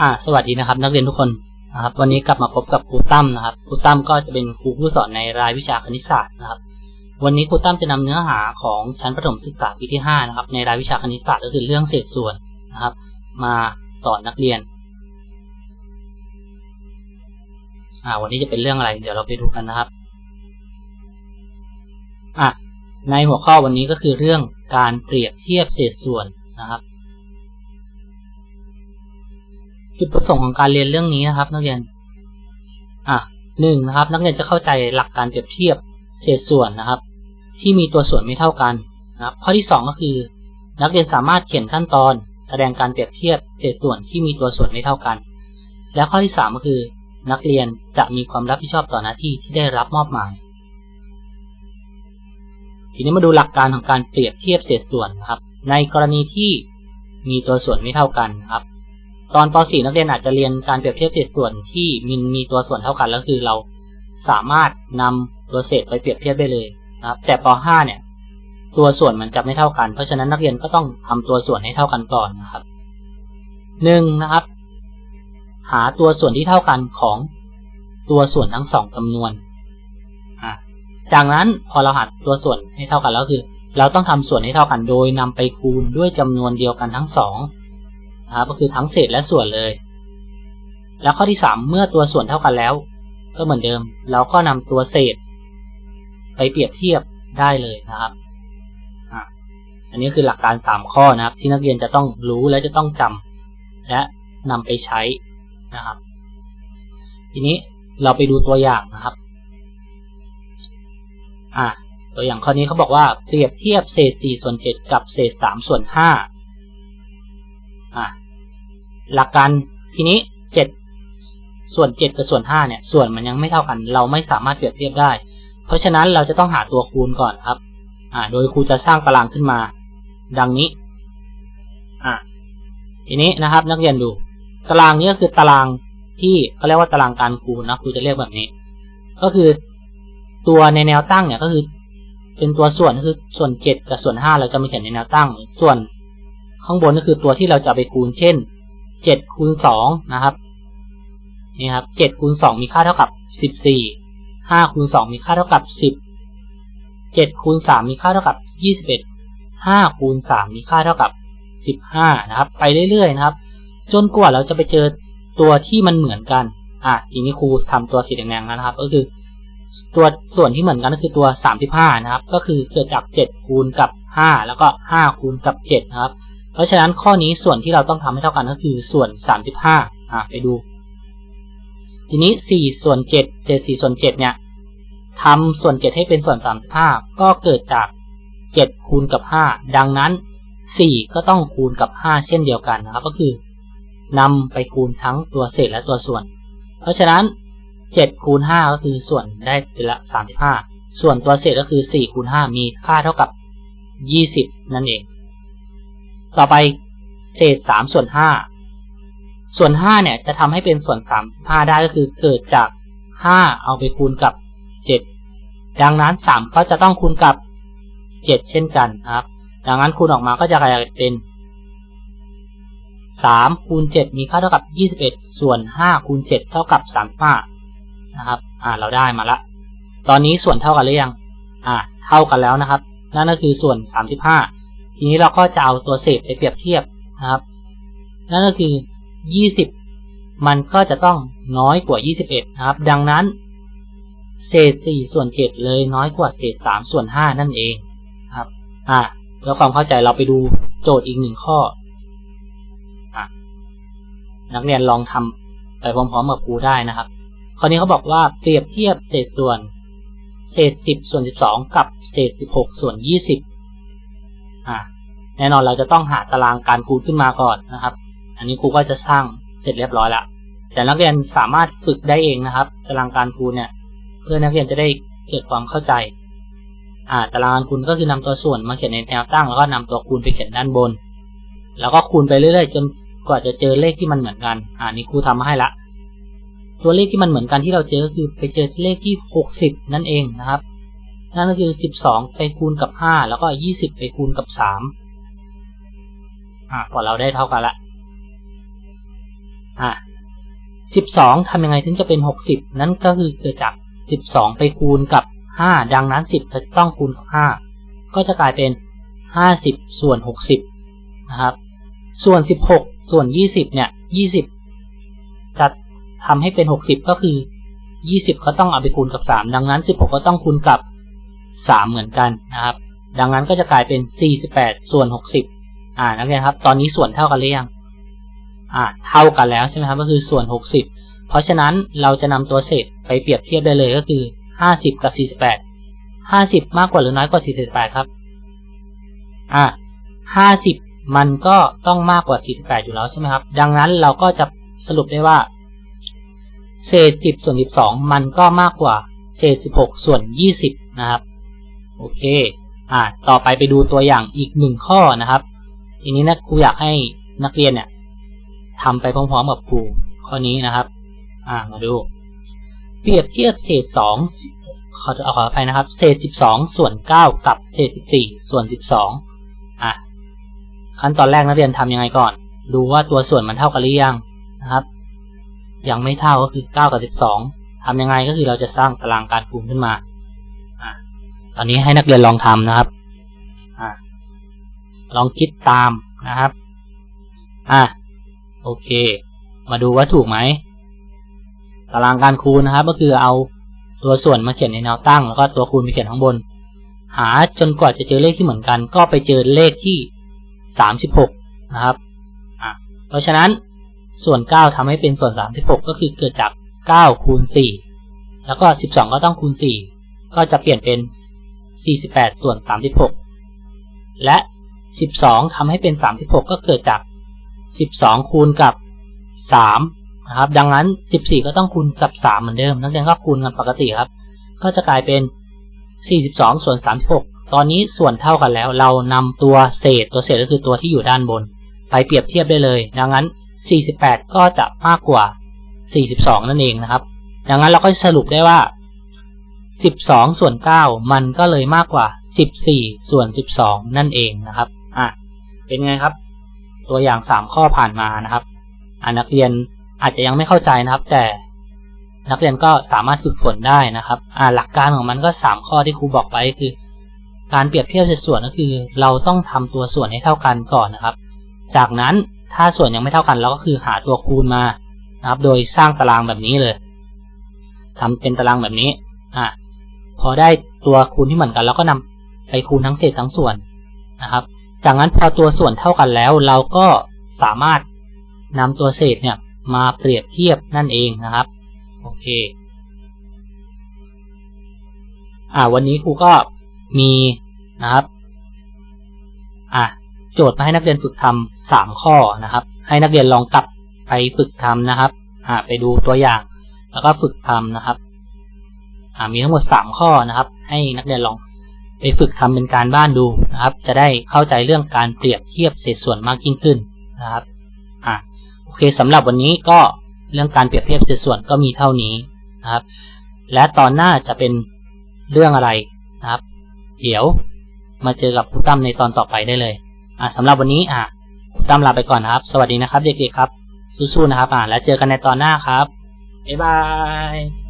อ่าสวัสดีนะครับ นักเรียนทุกคนนะครับ วันนี้กลับมาพบกับครูตั้มนะครับครูตั้มก็จะเป็นครูผู้สอนในรายวิชาคณิตศาสตร์นะครับ วันนี้ครูตั้มจะนำเนื้อหาของชั้นประถมศึกษาปีที่5นะครับในรายวิชาคณิตศาสตร์ก็คือเรื่องเศษส่วนนะครับ มาสอนนักเรียนอ่าวันนี้จะเป็นเรื่องอะไร เดี๋ยวเราไปดูกันนะครับอะในหัวข้อวันนี้ก็คือเรื่องการเปรียบเทียบเศษส่วนนะครับ จุดประสงค์ของการเรียนเรื่องนี้นะครับ นักเรียน อะหนึ่งนะครับ นักเรียนจะเข้าใจหลักการเปรียบเทียบเศษส่วนนะครับ ที่มีตัวส่วนไม่เท่ากันนะครับ ข้อที่ 2 ก็คือ นักเรียนสามารถเขียนขั้นตอน แสดงการเปรียบเทียบเศษส่วนที่มีตัวส่วนไม่เท่ากัน และข้อที่ 3 ก็คือ นักเรียนจะมีความรับผิดชอบต่อหน้าที่ที่ได้รับมอบหมายทีนี้มาดูหลักการของการเปรียบเทียบเศษส่วนนะครับ ในกรณีที่มีตัวส่วนไม่เท่ากันนะครับ ตอนป .4 นักเรียนอาจจะเรียนการเปรียบเทียบเศษส่วนที่มีมีตัวส่วนเท่ากันแล้วคือเราสามารถนำตัวเศษไปเปรียบเทียบได้เลยนะครับ แต่ป .5 เนี่ยตัวส่วนมันจะไม่เท่ากัน เพราะฉะนั้นนักเรียนก็ต้องทำตัวส่วนให้เท่ากันก่อนนะครับหนึ่งนะครับ หาตัวส่วนที่เท่ากันของตัวส่วนทั้งสองจำนวนจากนั้นพอเราหาตัวส่วนให้เท่ากันแล้วคือ เราต้องทำส่วนให้เท่ากันโดยนำไปคูณด้วยจำนวนเดียวกันทั้งสอง นะครับก็คือทั้งเศษและส่วนเลย แล้วข้อที่ 3 เมื่อตัวส่วนเท่ากันแล้ว ก็เหมือนเดิม เราก็นำตัวเศษ ไปเปรียบเทียบได้เลยนะครับอันนี้คือหลักการ 3 ข้อนะครับ ที่นักเรียนจะต้องรู้และจะต้องจำและนำไปใช้นะครับ ทีนี้เราไปดูตัวอย่างนะครับอะตัวอย่างข้อนี้เขาบอกว่าเปรียบเทียบเศษ4ส่วน7กับเศษ3ส่วน5 อะหลักการทีนี้7ส่วน7กับส่วน5เนี่ย ส่วนมันยังไม่เท่ากัน เราไม่สามารถเปรียบเทียบได้ เพราะฉะนั้นเราจะต้องหาตัวคูณก่อนครับ อ่า โดยครูจะสร้างตารางขึ้นมา ดังนี้ อะทีนี้นะครับ นักเรียนดู ตารางนี้ก็คือตารางที่เขาเรียกว่าตารางการคูณนะครูจะเรียกแบบนี้ ก็คือตัวในแนวตั้งเนี่ยก็คือ เป็นตัวส่วนก็คือส่วน7กับส่วน5เราจะมาเขียนในแนวตั้ง ส่วน ข้างบนก็คือตัวที่เราจะไปคูณ เช่น7คูณ2นะครับนี่ครับ7คูณ2มีค่าเท่ากับ 14 5คูณ2มีค่าเท่ากับ 10 7คูณ3มีค่าเท่ากับ 21 5คูณ3มีค่าเท่ากับ 15 นะครับ ไปเรื่อยๆนะครับ จนกว่าเราจะไปเจอตัวที่มันเหมือนกัน อะทีนี้ครูทำตัวสีแดงๆนะครับ ก็คือ ตัวส่วนที่เหมือนกันก็คือตัว 35 นะครับ ก็คือเกิดจาก 7 คูณกับ 5 แล้วก็ 5 คูณกับ 7 นะครับ เพราะฉะนั้นข้อนี้ส่วนที่เราต้องทำให้เท่ากันก็คือส่วน 35อะไปดู ทีนี้ 4 ส่วน7เศษ4ส่วน7เนี่ยทำส่วน 7 ให้เป็นส่วน 35 ก็เกิดจาก 7 คูณกับ 5 ดังนั้น 4 ก็ต้องคูณกับ 5 เช่นเดียวกันนะครับ ก็คือนำไปคูณทั้งตัวเศษและตัวส่วน เพราะฉะนั้น 7 คูณ 5 ก็คือส่วนได้เป็นละ 35 ส่วนตัวเศษก็คือ 4 คูณ 5 มีค่าเท่ากับ 20 นั่นเอง ต่อไปเศษ3ส่วน5ส่วน5เนี่ยจะทำให้เป็นส่วน35ได้ก็คือเกิดจาก5เอาไปคูณกับ7ดังนั้น3ก็จะต้องคูณกับ7เช่นกันครับ ดังนั้นคูณออกมาก็จะกลายเป็น3คูณ7มีค่าเท่ากับ21ส่วน5คูณ7เท่ากับ35นะครับอ่าเราได้มาละ ตอนนี้ส่วนเท่ากันหรือยังอ่าเท่ากันแล้วนะครับ นั่นก็คือส่วน35 ทีนี้เราก็จะเอาตัวเศษไปเปรียบเทียบนะครับ นั่นก็คือ 20 มันก็จะต้องน้อยกว่า 21 นะครับ ดังนั้น เศษ 4 ส่วน 7 เลยน้อยกว่าเศษ 3 ส่วน 5 นั่นเองครับอ่าเพื่อความเข้าใจเราไปดูโจทย์อีกหนึ่งข้อนักเรียนลองทำไปพร้อมๆกับครูได้นะครับ ข้อนี้เขาบอกว่าเปรียบเทียบเศษส่วนเศษ 10 ส่วน 12 กับเศษ 16 ส่วน 20 อ่า แน่นอนเราจะต้องหาตารางการคูณขึ้นมาก่อนนะครับ อันนี้ครูก็จะสร้างเสร็จเรียบร้อยล้วแต่นักเรียนสามารถฝึกได้เองนะครับ ตารางการคูณเนี่ย เพื่อนักเรียนจะได้เกิดความเข้าใจ อ่า ตารางการคูณก็คือนำตัวส่วนมาเขียนในแนวตั้ง แล้วก็นำตัวคูณไปเขียนด้านบน แล้วก็คูณไปเรื่อยๆจนกว่าจะเจอเลขที่มันเหมือนกัน อ่านี่ครูทำมาให้ละตัวเลขที่มันเหมือนกันที่เราเจอคือไปเจอเลขที่ 60 นั่นเองนะครับ นั่นก็คือ 12 ไปคูณกับ 5 แล้วก็ 20 ไปคูณกับ 3 อ่าพอเราได้เท่ากันละ อะสิบสองทำยังไงถึงจะเป็นหกสิบนั่นก็คือเกิดจากสิบสองไปคูณกับห้าดังนั้นสิบจะต้องคูณกับห้าก็จะกลายเป็นห้าสิบส่วนหกสิบนะครับ ส่วนสิบหกส่วนยี่สิบเนี่ยยี่สิบจะทำให้เป็นหกสิบก็คือยี่สิบก็ต้องเอาไปคูณกับสามดังนั้นสิบหกก็ต้องคูณกับ สามเหมือนกันนะครับ ดังนั้นก็จะกลายเป็นสี่สิบแปดส่วนหกสิบอ่านักเรียนครับ ตอนนี้ส่วนเท่ากันหรือยังอ่าเท่ากันแล้วใช่ไหมครับก็คือส่วนหกสิบเพราะฉะนั้นเราจะนำตัวเศษไปเปรียบเทียบได้เลยก็คือห้าสิบกับสี่สิบแปดห้าสิบมากกว่าหรือน้อยกว่าสี่สิบแปดครับอ่าห้าสิบมันก็ต้องมากกว่า 48 อยู่แล้วใช่ไหมครับ ดังนั้นเราก็จะสรุปได้ว่าเศษ 10 ส่วน 12 มันก็มากกว่าเศษ 16 ส่วน 20 นะครับ โอเค อ่า ต่อไปไปดูตัวอย่างอีกหนึ่งข้อนะครับทีนี้นะครูอยากให้นักเรียนเนี่ยทำไปพร้อมๆกับครูข้อนี้นะครับ อ่า มาดู เปรียบเทียบเศษ2ขอขออภัยนะครับ เศษ12ส่วน9กับเศษ14ส่วน12อะ ขั้นตอนแรกนักเรียนทำยังไงก่อน ดูว่าตัวส่วนมันเท่ากันหรือยังนะครับ ยังไม่เท่าก็คือ9กับ12ทำยังไงก็คือเราจะสร้างตารางการคูณขึ้นมา ตอนนี้ให้นักเรียนลองทำนะครับอลองคิดตามนะครับ อะโอเค มาดูว่าถูกไหมตารางการคูณนะครับ ก็คือเอาตัวส่วนมาเขียนในแนวตั้ง แล้วก็ตัวคูณไปเขียนข้างบน หาจนกว่าจะเจอเลขที่เหมือนกัน ก็ไปเจอเลขที่ 36 นะครับอะเพราะฉะนั้นส่วน 9ทำให้เป็นส่วน 36 ก็คือเกิดจาก 9 คูณ 4 แล้วก็ 12 ก็ต้องคูณ 4 ก็จะเปลี่ยนเป็น 48 ส่วน 36 และ 12ทำให้เป็น 36 ก็เกิดจาก 12 คูณกับ 3 นะครับ ดังนั้น 14 ก็ต้องคูณกับ 3 เหมือนเดิม นักเรียนก็คูณกันปกติครับ ก็จะกลายเป็น 42 ส่วน 36 ตอนนี้ส่วนเท่ากันแล้ว เรานำตัวเศษ ตัวเศษก็คือตัวที่อยู่ด้านบน ไปเปรียบเทียบได้เลย ดังนั้น 48 ก็จะมากกว่า 42 นั่นเองนะครับ ดังนั้นเราก็สรุปได้ว่า 12 ส่วน 9 มันก็เลยมากกว่า 14 ส่วน 12 นั่นเองนะครับอะเป็นไงครับ ตัวอย่าง 3 ข้อผ่านมานะครับอ่านักเรียนอาจจะยังไม่เข้าใจนะครับ แต่นักเรียนก็สามารถฝึกฝนได้นะครับอ่าหลักการของมันก็ 3 ข้อที่ครูบอกไปคือ การเปรียบเทียบเศษส่วนก็คือ เราต้องทำตัวส่วนให้เท่ากันก่อนนะครับ จากนั้นถ้าส่วนยังไม่เท่ากันเราก็คือหาตัวคูณมานะครับ โดยสร้างตารางแบบนี้เลยทำเป็นตารางแบบนี้อ่า พอได้ตัวคูณที่เหมือนกันเราก็นำไปคูณทั้งเศษทั้งส่วนนะครับ จากนั้นพอตัวส่วนเท่ากันแล้ว เราก็สามารถนำตัวเศษเนี่ยมาเปรียบเทียบนั่นเองนะครับโอเคอ่าวันนี้ครูก็มีนะครับอะโจทย์มาให้นักเรียนฝึกทำสามข้อนะครับ ให้นักเรียนลองกลับไปฝึกทำนะครับอ่าไปดูตัวอย่าง แล้วก็ฝึกทำนะครับ มีทั้งหมดสามข้อนะครับ ให้นักเรียนลองไปฝึกทำเป็นการบ้านดูนะครับ จะได้เข้าใจเรื่องการเปรียบเทียบเศษส่วนมากยิ่งขึ้นนะครับอ่าโอเคสำหรับวันนี้ก็เรื่องการเปรียบเทียบเศษส่วนก็มีเท่านี้นะครับ และตอนหน้าจะเป็นเรื่องอะไรนะครับ เดี๋ยวมาเจอกับครูตั้มในตอนต่อไปได้เลยอ่าสำหรับวันนี้อ่าครูตั้มลาไปก่อนนะครับ สวัสดีนะครับเด็กๆครับสู้ๆนะครับอ่าแล้วเจอกันในตอนหน้าครับบ๊ายบาย